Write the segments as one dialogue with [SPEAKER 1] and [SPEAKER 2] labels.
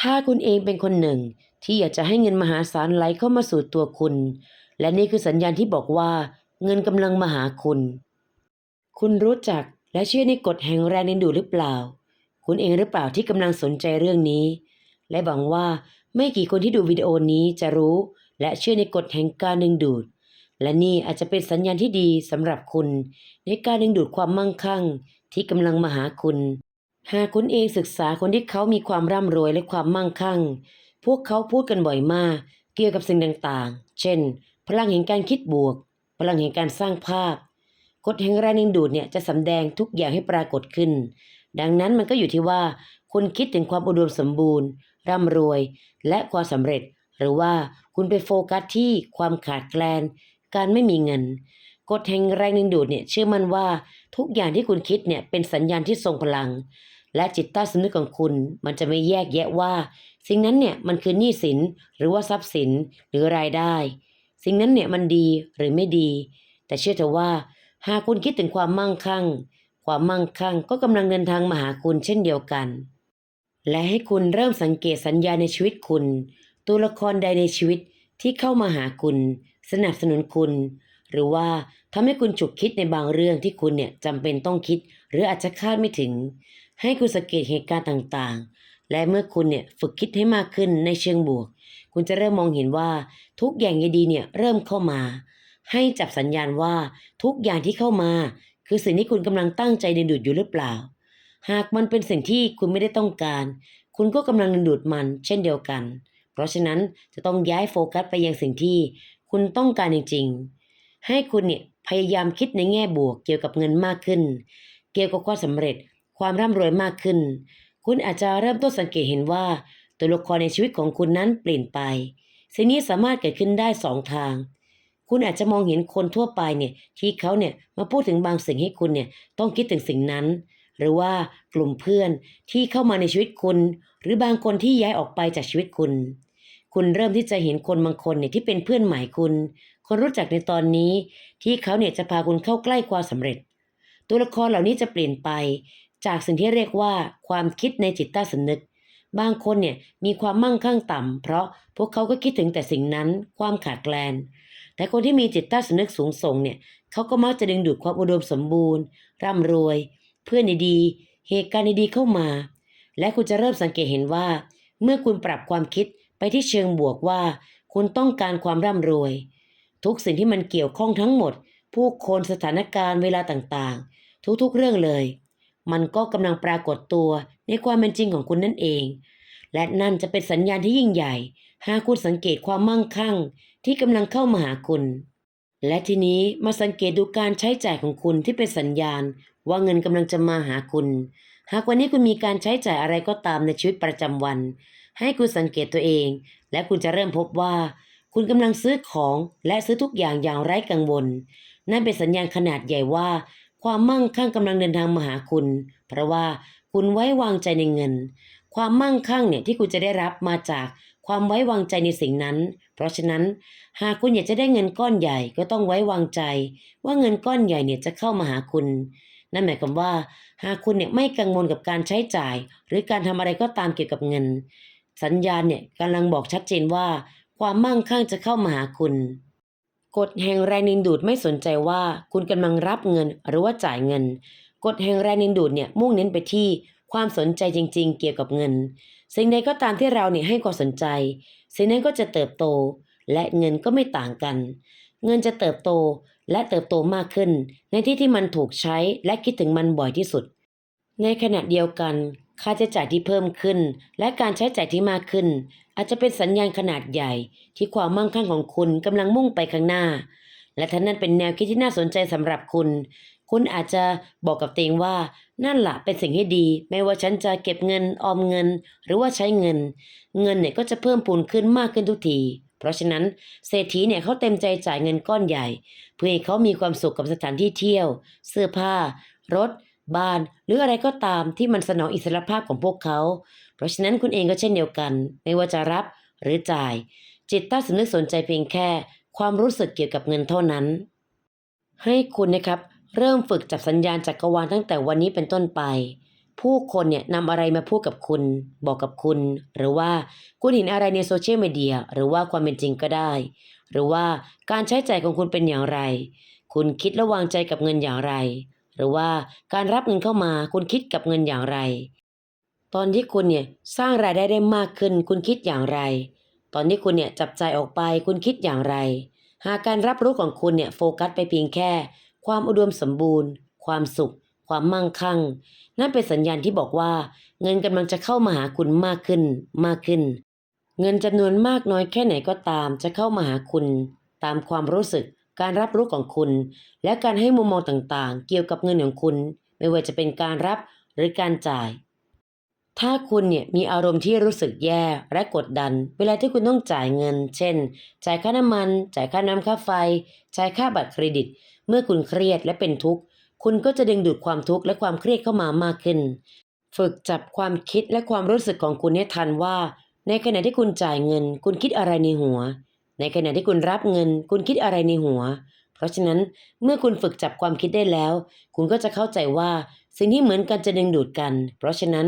[SPEAKER 1] ถ้าคุณเองเป็นคนหนึ่ง ที่อยากจะให้เงินมหาศาลไหลเข้ามาสู่ตัวคุณ และนี่คือสัญญาณที่บอกว่า เงินกำลังมาหาคุณ คุณรู้จักและเชื่อในกฎแห่งแรงดึงดูดหรือเปล่า คุณเองหรือเปล่าที่กำลังสนใจเรื่องนี้ และหวังว่าไม่กี่คนที่ดูวิดีโอนี้จะรู้ และเชื่อในกฎแห่งการดึงดูด และนี่อาจจะเป็นสัญญาณที่ดีสำหรับคุณ ในการดึงดูดความมั่งคั่ง ที่กำลังมาหาคุณ หากคุณเองศึกษาคนที่เขามีความร่ำรวยและความมั่งคั่ง พวกเขาพูดกันบ่อยมาก เกี่ยวกับสิ่งต่างๆ เช่น พลังแห่งการคิดบวก พลังแห่งการสร้างภาพกฎแห่งแรงดึงดูดเนี่ยจะสำแดงทุกอย่างให้ปรากฏขึ้น ดังนั้นมันก็อยู่ที่ว่าคุณคิดถึงความอุดมสมบูรณ์ ร่ำรวย และความสำเร็จ หรือว่าคุณไปโฟกัสที่ความขาดแคลน การไม่มีเงินกฎแห่งแรงดึงดูดเนี่ยเชื่อมั่นว่าทุกอย่างที่คุณคิดเนี่ยเป็นสัญญาณที่ทรงพลัง และจิตใต้สำนึกของคุณ มันจะไม่แยกแยะว่า สิ่งนั้นเนี่ยมันคือหนี้สินหรือว่าทรัพย์สินหรือรายได้ สิ่งนั้นเนี่ยมันดีหรือไม่ดี แต่เชื่อเถอะว่า หากคุณคิดถึงความมั่งคั่ง ความมั่งคั่งก็กำลังเดินทางมาหาคุณเช่นเดียวกัน และให้คุณเริ่มสังเกตสัญญาในชีวิตคุณ ตัวละครใดในชีวิตที่เข้ามาหาคุณ สนับสนุนคุณ หรือว่าทำให้คุณฉุกคิดในบางเรื่องที่คุณเนี่ยจำเป็นต้องคิด หรืออาจจะคาดไม่ถึง ให้คุณสังเกตเหตุการณ์ต่างๆ และเมื่อคุณเนี่ยฝึกคิดให้มากขึ้นในเชิงบวก คุณจะเริ่มมองเห็นว่าทุกอย่างดีๆเนี่ยเริ่มเข้ามา ให้จับสัญญาณว่าทุกอย่างที่เข้ามา คือสิ่งที่คุณกำลังตั้งใจดึงดูดอยู่หรือเปล่า หากมันเป็นสิ่งที่คุณไม่ได้ต้องการ คุณก็กำลังดึงดูดมัน เช่นเดียวกัน เพราะฉะนั้นจะต้องย้ายโฟกัสไปยังสิ่งที่คุณต้องการจริงๆ ให้คุณเนี่ยพยายามคิดในแง่บวกเกี่ยวกับเงินมากขึ้น เกี่ยวกับความสำเร็จความร่ำรวยมากขึ้น คุณอาจจะเริ่มต้นสังเกตเห็นว่า ตัวละครในชีวิตของคุณนั้นเปลี่ยนไป สิ่งนี้สามารถเกิดขึ้นได้สองทาง คุณอาจจะมองเห็นคนทั่วไปเนี่ยที่เขาเนี่ยมาพูดถึงบางสิ่งให้คุณเนี่ยต้องคิดถึงสิ่งนั้น หรือว่ากลุ่มเพื่อนที่เข้ามาในชีวิตคุณ หรือบางคนที่ย้ายออกไปจากชีวิตคุณ คุณเริ่มที่จะเห็นคนบางคนเนี่ยที่เป็นเพื่อนใหม่คุณ คนรู้จักในตอนนี้ที่เขาเนี่ยจะพาคุณเข้าใกล้ความสำเร็จ ตัวละครเหล่านี้จะเปลี่ยนไป จากสิ่งที่เรียกว่าความคิดในจิตใต้สำนึก บางคนเนี่ยมีความมั่งคั่งต่ำ เพราะพวกเขาก็คิดถึงแต่สิ่งนั้นความขาดแคลน แต่คนที่มีจิตใต้สำนึกสูงส่งเนี่ยเขาก็มักจะดึงดูดความอุดมสมบูรณ์ ร่ำรวย เพื่อนดีๆเหตุการณ์ดีๆเข้ามา และคุณจะเริ่มสังเกตเห็นว่า เมื่อคุณปรับความคิดไปที่เชิงบวกว่า คุณต้องการความร่ำรวย ทุกสิ่งที่มันเกี่ยวข้องทั้งหมด ผู้คนสถานการณ์เวลาต่างๆ ทุกๆเรื่องเลย มันก็กำลังปรากฏตัวในความเป็นจริงของคุณนั่นเอง และนั่นจะเป็นสัญญาณที่ยิ่งใหญ่ หากคุณสังเกตความมั่งคั่ง ที่กำลังเข้ามาหาคุณ และทีนี้มาสังเกตดูการใช้จ่ายของคุณที่เป็นสัญญาณ ว่าเงินกำลังจะมาหาคุณ หากวันนี้คุณมีการใช้จ่ายอะไรก็ตามในชีวิตประจำวัน ให้คุณสังเกตตัวเอง และคุณจะเริ่มพบว่า คุณกำลังซื้อของและซื้อทุกอย่างอย่างไร้กังวล นั่นเป็นสัญญาณขนาดใหญ่ว่า ความมั่งคั่งกำลังเดินทางมาหาคุณ เพราะว่าคุณไว้วางใจในเงิน ความมั่งคั่งเนี่ยที่คุณจะได้รับมาจากความไว้วางใจในสิ่งนั้น เพราะฉะนั้น หากคุณอยากจะได้เงินก้อนใหญ่ก็ต้องไว้วางใจ ว่าเงินก้อนใหญ่เนี่ยจะเข้ามาหาคุณ นั่นหมายความว่า หากคุณเนี่ยไม่กังวลกับการใช้จ่าย หรือการทำอะไรก็ตามเกี่ยวกับเงิน สัญญาณเนี่ยกำลังบอกชัดเจนว่า ความมั่งคั่งจะเข้ามาหาคุณ กฎแห่งแรงดึงดูดไม่สนใจว่าคุณกำลังรับเงินหรือว่าจ่ายเงิน กฎแห่งแรงดึงดูดเนี่ยมุ่งเน้นไปที่ความสนใจจริง ๆ เกี่ยวกับเงิน สิ่งใดก็ตามที่เราเนี่ยให้ความสนใจ สิ่งนั้นก็จะเติบโต และเงินก็ไม่ต่างกัน เงินจะเติบโตและเติบโตมากขึ้น ในที่ที่มันถูกใช้และคิดถึงมันบ่อยที่สุด ในขณะเดียวกัน ค่าใช้จ่ายที่เพิ่มขึ้น และการใช้จ่ายที่มากขึ้น อาจจะเป็นสัญญาณขนาดใหญ่ ที่ความมั่งคั่งของคุณกำลังมุ่งไปข้างหน้า และถ้านั่นเป็นแนวคิดที่น่าสนใจสำหรับคุณ คุณอาจจะบอกกับตัวเองว่านั่นละเป็นสิ่งที่ดี ไม่ว่าฉันจะเก็บเงินออมเงิน หรือว่าใช้เงิน เงินเนี่ยก็จะเพิ่มพูนขึ้นมากขึ้นทุกทีเพราะฉะนั้นเศรษฐีเนี่ยเขาเต็มใจจ่ายเงินก้อนใหญ่ เพื่อให้เขามีความสุขกับสถานที่เที่ยว เสื้อผ้า รถ บ้าน หรืออะไรก็ตามที่มันสนองอิสรภาพของพวกเขา เพราะฉะนั้นคุณเองก็เช่นเดียวกัน ไม่ว่าจะรับหรือจ่าย จิตใต้สำนึกสนใจเพียงแค่ ความรู้สึกเกี่ยวกับเงินเท่านั้น ให้คุณนะครับเริ่มฝึกจับสัญญาณจักรวาลตั้งแต่วันนี้เป็นต้นไป ผู้คนเนี่ยนำอะไรมาพูดกับคุณ บอกกับคุณ หรือว่าคุณเห็นอะไรในโซเชียลมีเดียหรือว่าความเป็นจริงก็ได้ หรือว่าการใช้จ่ายของคุณเป็นอย่างไร คุณคิดและวางใจกับเงินอย่างไร หรือว่าการรับเงินเข้ามาคุณคิดกับเงินอย่างไร ตอนที่คุณเนี่ยสร้างรายได้ได้มากขึ้น คุณคิดอย่างไร ตอนที่คุณเนี่ยจับใจออกไปคุณคิดอย่างไร หากการรับรู้ของคุณเนี่ยโฟกัสไปเพียงแค่ ความอุดมสมบูรณ์ ความสุข ความมั่งคั่ง นั่นเป็นสัญญาณที่บอกว่า เงินกำลังจะเข้ามาหาคุณมากขึ้น มากขึ้น เงินจำนวนมากน้อยแค่ไหนก็ตาม จะเข้ามาหาคุณ ตามความรู้สึก การรับรู้ของคุณ และการให้มุมมองต่างๆ เกี่ยวกับเงินของคุณ ไม่ว่าจะเป็นการรับหรือการจ่าย ถ้าคุณเนี่ยมีอารมณ์ที่รู้สึกแย่และกดดัน เวลาที่คุณต้องจ่ายเงิน เช่น จ่ายค่าน้ำมัน จ่ายค่าน้ำค่าไฟ จ่ายค่าบัตรเครดิต เมื่อคุณเครียดและเป็นทุกข์ คุณก็จะดึงดูดความทุกข์และความเครียดเข้ามามากขึ้น ฝึกจับความคิดและความรู้สึกของคุณให้ทันว่า ในขณะที่คุณจ่ายเงิน คุณคิดอะไรในหัว ในขณะที่คุณรับเงิน คุณคิดอะไรในหัว เพราะฉะนั้นเมื่อคุณฝึกจับความคิดได้แล้ว คุณก็จะเข้าใจว่าสิ่งที่เหมือนกันจะดึงดูดกัน เพราะฉะนั้น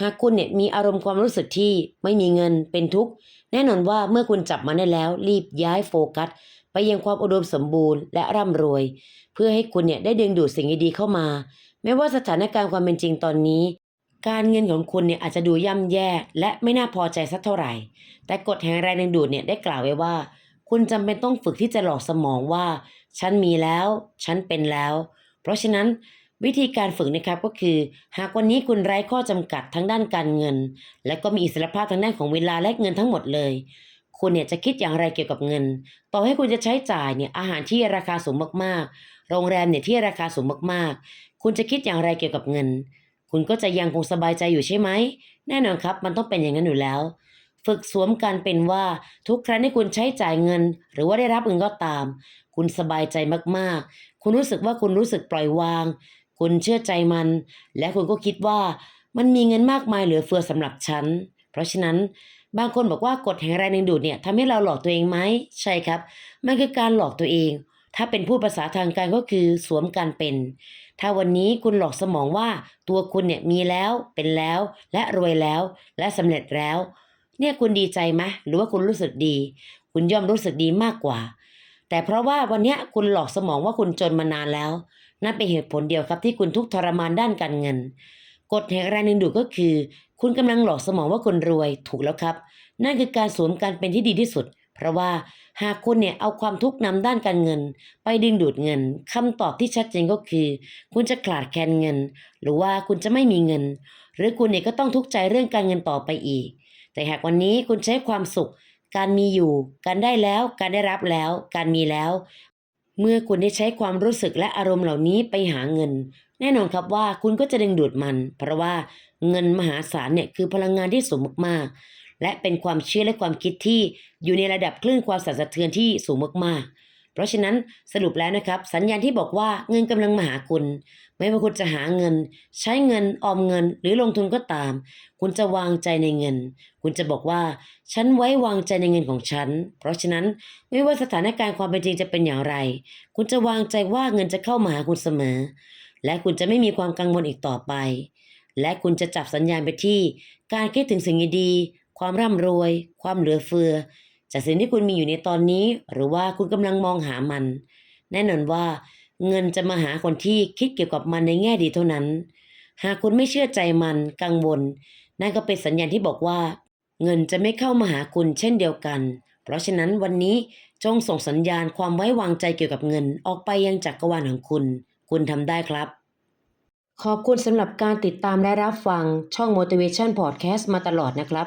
[SPEAKER 1] หากคุณเนี่ยมีอารมณ์ความรู้สึกที่ไม่มีเงินเป็นทุกข์แน่นอนว่าเมื่อคุณจับมันได้แล้ว รีบย้ายโฟกัส ไปยังความอุดมสมบูรณ์และร่ำรวย เพื่อให้คุณเนี่ยได้ดึงดูดสิ่งดีๆเข้ามา ไม่ว่าสถานการณ์ความเป็นจริงตอนนี้ การเงินของคุณเนี่ยอาจจะดูย่ำแย่และไม่น่าพอใจสักเท่าไหร่ แต่กฎแห่งแรงดึงดูดเนี่ยได้กล่าวไว้ว่า คุณจำเป็นต้องฝึกที่จะหลอกสมองว่า ฉันมีแล้ว ฉันเป็นแล้ว เพราะฉะนั้นวิธีการฝึกนะครับก็คือ หากวันนี้คุณไร้ข้อจำกัดทั้งด้านการเงิน และก็มีอิสรภาพทางด้านของเวลาและเงินทั้งหมดเลย คุณเนี่ยจะคิดอย่างไรเกี่ยวกับเงิน ต่อให้คุณจะใช้จ่ายเนี่ยอาหารที่ราคาสูงมากๆ โรงแรมเนี่ยที่ราคาสูงมากๆ คุณจะคิดอย่างไรเกี่ยวกับเงิน คุณก็จะยังคงสบายใจอยู่ใช่ไหม แน่นอนครับ มันต้องเป็นอย่างนั้นอยู่แล้ว ฝึกสวมการเป็นว่าทุกครั้งที่คุณใช้จ่ายเงิน หรือว่าได้รับเงินก็ตาม คุณสบายใจมากๆ คุณรู้สึกว่าคุณรู้สึกปล่อยวาง คุณเชื่อใจมัน และคุณก็คิดว่ามันมีเงินมากมายเหลือเฟือสำหรับฉัน เพราะฉะนั้นบางคนบอกว่ากฎแห่งแรงดึงดูดเนี่ยทำให้เราหลอกตัวเองไหมใช่ครับ มันคือการหลอกตัวเอง ถ้าเป็นพูดภาษาทางการก็คือสวมการเป็น ถ้าวันนี้คุณหลอกสมองว่าตัวคุณเนี่ยมีแล้วเป็นแล้ว และรวยแล้ว และสำเร็จแล้ว เนี่ยคุณดีใจไหมหรือว่าคุณรู้สึกดี คุณย่อมรู้สึกดีมากกว่า แต่เพราะว่าวันนี้คุณหลอกสมองว่าคุณจนมานานแล้ว นั่นเป็นเหตุผลเดียวครับที่คุณทุกทรมานด้านการเงินกฎแห่งแรงดึงดูดก็คือ คุณกำลังหลอกสมองว่าคุณรวยถูกแล้วครับ นั่นคือการสวมการเป็นที่ดีที่สุด เพราะว่าหากคุณเนี่ยเอาความทุกข์นำด้านการเงิน ไปดึงดูดเงินคำตอบที่ชัดเจนก็คือ คุณจะขาดแคลนเงิน หรือว่าคุณจะไม่มีเงิน หรือคุณเนี่ยก็ต้องทุกข์ใจเรื่องการเงินต่อไปอีก แต่หากวันนี้คุณใช้ความสุข การมีอยู่ การได้แล้ว การได้รับแล้ว การมีแล้ว เมื่อคุณได้ใช้ความรู้สึกและอารมณ์เหล่านี้ไปหาเงิน แน่นอนครับว่าคุณก็จะดึงดูดมัน เพราะว่าเงินมหาศาลเนี่ยคือพลังงานที่สูงมากๆ และเป็นความเชื่อและความคิดที่อยู่ในระดับคลื่นความสั่นสะเทือนที่สูงมากๆ เพราะฉะนั้นสรุปแล้วนะครับ สัญญาณที่บอกว่าเงินกำลังมาหาคุณ ไม่ว่าคุณจะหาเงิน ใช้เงินออมเงิน หรือลงทุนก็ตาม คุณจะวางใจในเงิน คุณจะบอกว่า ฉันไว้วางใจในเงินของฉัน เพราะฉะนั้นไม่ว่าสถานการณ์ความเป็นจริงจะเป็นอย่างไร คุณจะวางใจว่าเงินจะเข้ามาหาคุณเสมอ และคุณจะไม่มีความกังวลอีกต่อไปและคุณจะจับสัญญาณไปที่ การคิดถึงสิ่งดี ความร่ำรวย ความเหลือเฟือ จากสิ่งที่คุณมีอยู่ในตอนนี้ หรือว่าคุณกำลังมองหามัน แน่นอนว่า เงินจะมาหาคนที่คิดเกี่ยวกับมันในแง่ดีเท่านั้น หากคุณไม่เชื่อใจมันกังวล นั่นก็เป็นสัญญาณที่บอกว่า เงินจะไม่เข้ามาหาคุณเช่นเดียวกัน เพราะฉะนั้นวันนี้จงส่งสัญญาณความไว้วางใจเกี่ยวกับเงิน ออกไปยังจักรวาลของคุณ คุณทำได้ครับขอบคุณสำหรับการติดตามและรับฟังช่อง Motivation Podcast มาตลอดนะครับ